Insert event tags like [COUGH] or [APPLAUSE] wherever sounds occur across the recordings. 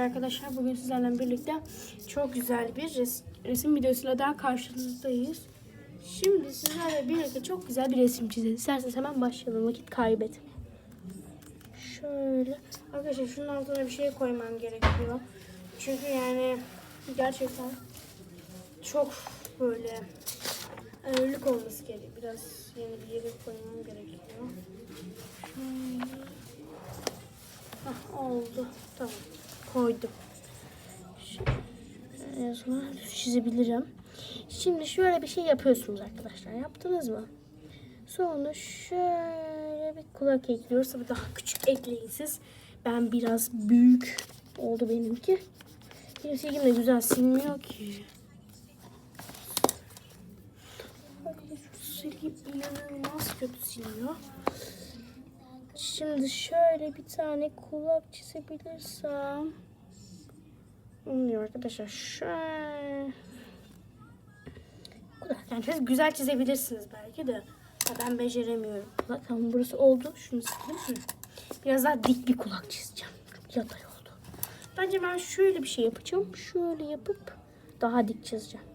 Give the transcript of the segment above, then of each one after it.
Merhabalar arkadaşlar. Bugün sizlerle birlikte çok güzel bir res- resim videosuyla daha karşınızdayız. Şimdi sizlerle birlikte çok güzel bir resim çizelim. İsterseniz hemen başlayalım. Vakit kaybet. Şöyle. Arkadaşlar şunun altına bir şey koymam gerekiyor. Çünkü yani gerçekten çok böyle ağırlık olması gerekiyor. Biraz yeni bir yere koymam gerekiyor. Şöyle. Hah, oldu. Tamam. Koydum. Sona çizebilirim. Şimdi şöyle bir şey yapıyorsunuz arkadaşlar. Yaptınız mı? Sonra şöyle bir kulak ekliyoruz. Tabii daha küçük ekleyin siz. Ben biraz büyük oldu benimki. Benim silgim de güzel silmiyor ki. Silgim inanılmaz kötü siliyor. Şimdi şöyle bir tane kulak çizebilirsem. Olmuyor arkadaşlar. Şöyle. Kulak. Yani çok güzel çizebilirsiniz belki de. Ha, ben beceremiyorum. Bakın burası oldu. Şunu sileyim. Biraz daha dik bir kulak çizeceğim. Çok yatay oldu. Bence ben şöyle bir şey yapacağım. Şöyle yapıp daha dik çizeceğim.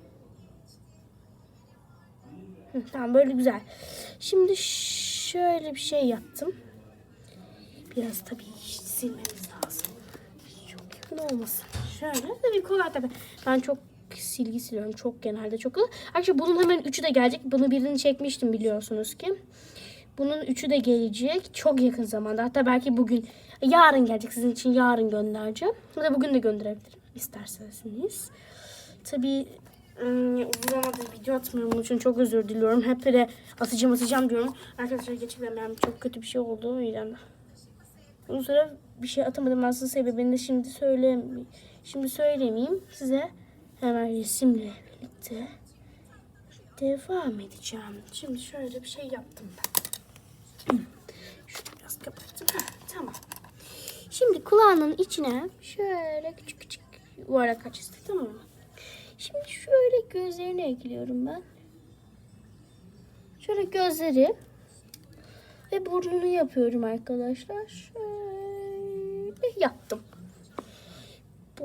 Hı, tamam böyle güzel. Şimdi şöyle bir şey yaptım. Biraz tabii silmemiz lazım. Çok yakın olmasın. Şöyle tabii kolay tabii. Ben çok silgi siliyorum. Çok genelde çok. Arkadaşlar bunun hemen üçü de gelecek. Bunu birini çekmiştim biliyorsunuz ki. Bunun üçü de gelecek. Çok yakın zamanda. Hatta belki bugün. Yarın gelecek. Sizin için yarın göndereceğim. Ya da bugün de gönderebilirim. isterseniz. Tabii ım, uzun zamandır video atmıyorum. İçin çok özür diliyorum. Hep böyle atacağım atacağım diyorum. Arkadaşlar gerçekten benim çok kötü bir şey oldu. O yüzden Uzun süre bir şey atamadım. Aslında sebebini de şimdi söyle şimdi söylemeyeyim. Size hemen resimle birlikte devam edeceğim. Şimdi şöyle bir şey yaptım ben. [CLEARS THROAT] Şunu biraz kapattım. Heh, tamam. Şimdi kulağının içine şöyle küçük küçük yuvarlak çizdik tamam mı? Şimdi şöyle gözlerini ekliyorum ben. Şöyle gözleri ve burnunu yapıyorum arkadaşlar. Şöyle yaptım.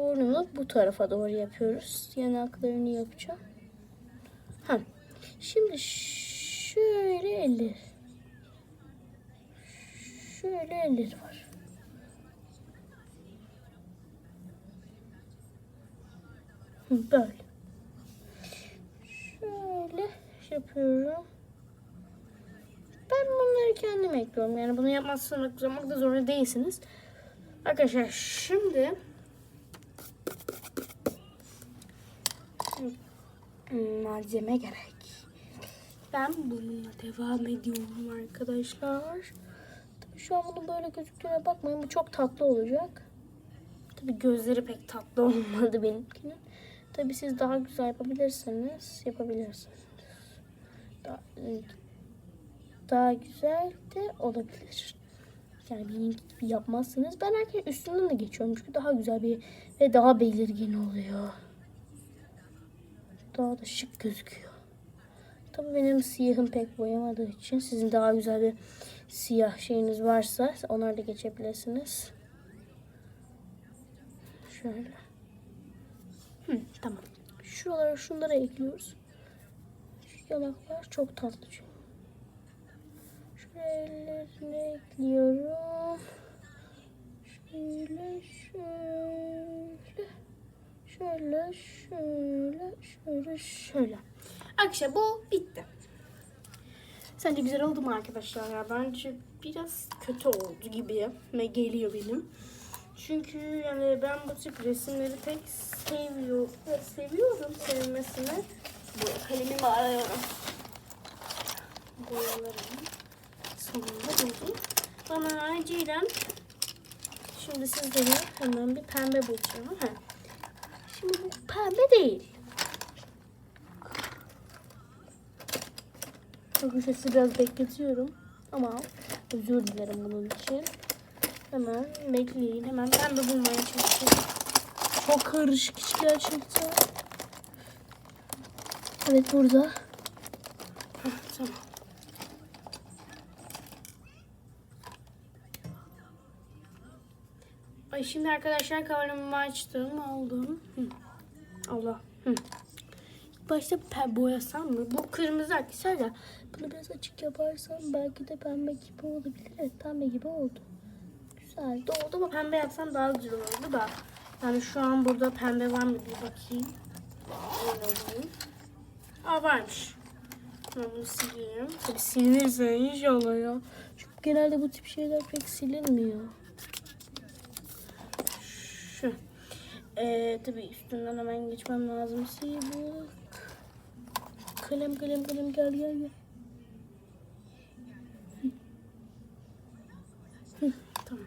Burnunu bu tarafa doğru yapıyoruz. Yanaklarını yapacağım. Ha. Şimdi şöyle eller. Şöyle elleri var. Böyle. Şöyle yapıyorum. Ben bunları kendim ekliyorum. Yani bunu yapmazsanız yapmak da zorunda değilsiniz. Arkadaşlar şimdi malzeme gerek. Ben bununla devam ediyorum arkadaşlar. Tabii şu an bunun böyle gözüktüğüne bakmayın. Bu çok tatlı olacak. Tabii gözleri pek tatlı [LAUGHS] olmadı benimkinin. Tabii siz daha güzel yapabilirseniz yapabilirsiniz. Daha, daha güzel de olabilir. Yani benim gibi yapmazsınız. Ben herkes üstünden de geçiyorum çünkü daha güzel bir ve daha belirgin oluyor. Daha da şık gözüküyor. Tabii benim siyahım pek boyamadığı için sizin daha güzel bir siyah şeyiniz varsa onları da geçebilirsiniz. Şöyle. Hı, tamam. Şuralara şunları ekliyoruz. Şu yanaklar çok tatlı çünkü. Şöyle ekliyorum. Şöyle şöyle. Şöyle şöyle şöyle. Arkadaşlar bu bitti. Sence güzel oldu mu arkadaşlar ya? Bence biraz kötü oldu gibi ve geliyor benim. Çünkü yani ben bu tip resimleri pek seviyorum. Seviyorum sevmesini. Bu kalemimi arıyorum. Boyalarım sonunda buldum. Bana acilen şimdi sizlere hemen bir pembe bulacağım. Ha. Şimdi bu pembe değil. Arkadaşlar sizi biraz bekletiyorum. Ama özür dilerim bunun için. Hemen bekleyin. Hemen pembe bulmaya çalışıyorum. Çok karışık iş gerçekten. Evet burada. Hah, tamam. Ay şimdi arkadaşlar kameramı açtım. Aldım. Hı. Allah. Hı. İlk başta boyasam mı? Bu kırmızı arkadaşlar da bunu biraz açık yaparsam belki de pembe gibi olabilir. Evet pembe gibi oldu. Güzel de oldu ama pembe yapsam daha güzel olurdu da. Yani şu an burada pembe var mı bir bakayım. Aa varmış. Ben bunu sileyim. Tabii silinirse inşallah ya. Çünkü genelde bu tip şeyler pek silinmiyor. Şu. Ee, tabii üstünden hemen geçmem lazım. Sivuk. Kalem kalem kalem gel gel gel. Tamam.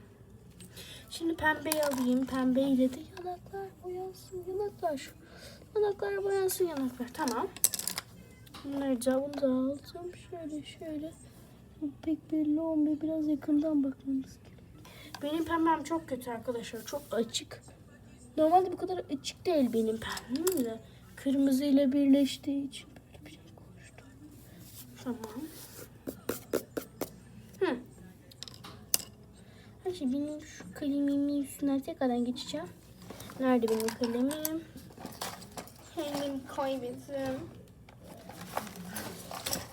Şimdi pembeyi alayım. Pembeyle de yanaklar boyansın. Yanaklar. Yanaklar boyansın yanaklar. Tamam. Bunları bunu da alacağım. Şöyle şöyle. Pek belli olmuyor. Biraz yakından bakmamız gerekiyor. Benim pembem çok kötü arkadaşlar. Çok açık. Normalde bu kadar açık değil benim pembem de. Kırmızı ile birleştiği için böyle bir şey konuştum. Tamam. Hı. Her şey benim şu kalemimin üstünden tekrardan geçeceğim. Nerede benim kalemim? Hemen kaybettim.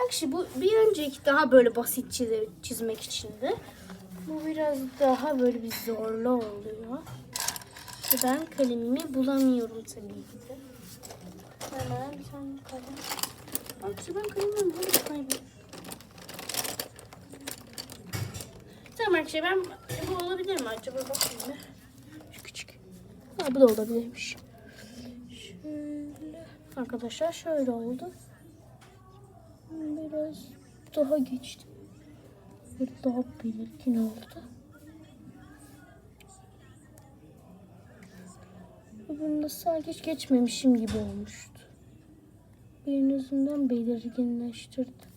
Akşi bu bir önceki daha böyle basit çizmek içindi. Bu biraz daha böyle bir zorlu oluyor. Ve ben kalemimi bulamıyorum tabii ki de. Hemen bir tane kalem. Akşi ben kalemimi bulamıyorum. kaybettim. Tamam arkadaşlar ben bu olabilir mi acaba bakayım bir. Şu küçük. Ha bu da olabilirmiş. Şöyle. Arkadaşlar şöyle oldu. Biraz daha geçtim. Böyle daha belirgin oldu. Öbüründe sanki hiç geçmemişim gibi olmuştu. En azından belirginleştirdi.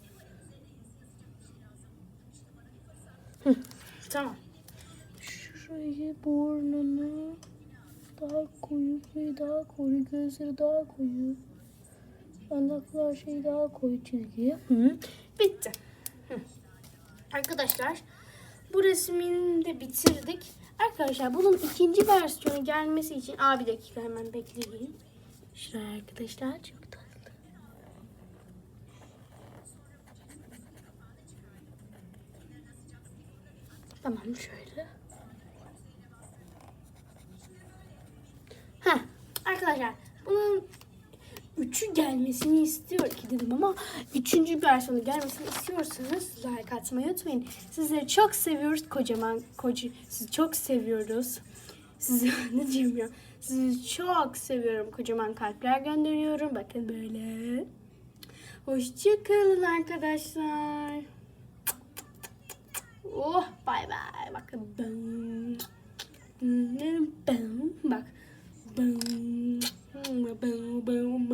Hı, tamam. Şurayı burnunu daha koyu daha koyu, gözleri daha koyu. Yanaklar şey daha koyu çizgi. Hı. Bitti. Hı. Arkadaşlar bu resmini de bitirdik. Arkadaşlar bunun ikinci versiyonu gelmesi için Aa, bir dakika hemen bekleyin. Şuraya arkadaşlar çok tatlı. Tamam şöyle. Heh, arkadaşlar bunun üçü gelmesini istiyor ki dedim ama üçüncü versiyonu gelmesini istiyorsanız like atmayı unutmayın. Sizleri çok seviyoruz kocaman koca sizi çok seviyoruz. Sizi [LAUGHS] ne diyeyim ya? Sizi çok seviyorum. Kocaman kalpler gönderiyorum. Bakın böyle. Hoşçakalın arkadaşlar. Oh bay bay. Bakın ben. Ben. Bak. Ben. Ben. Ben.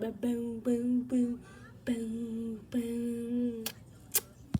boom boom.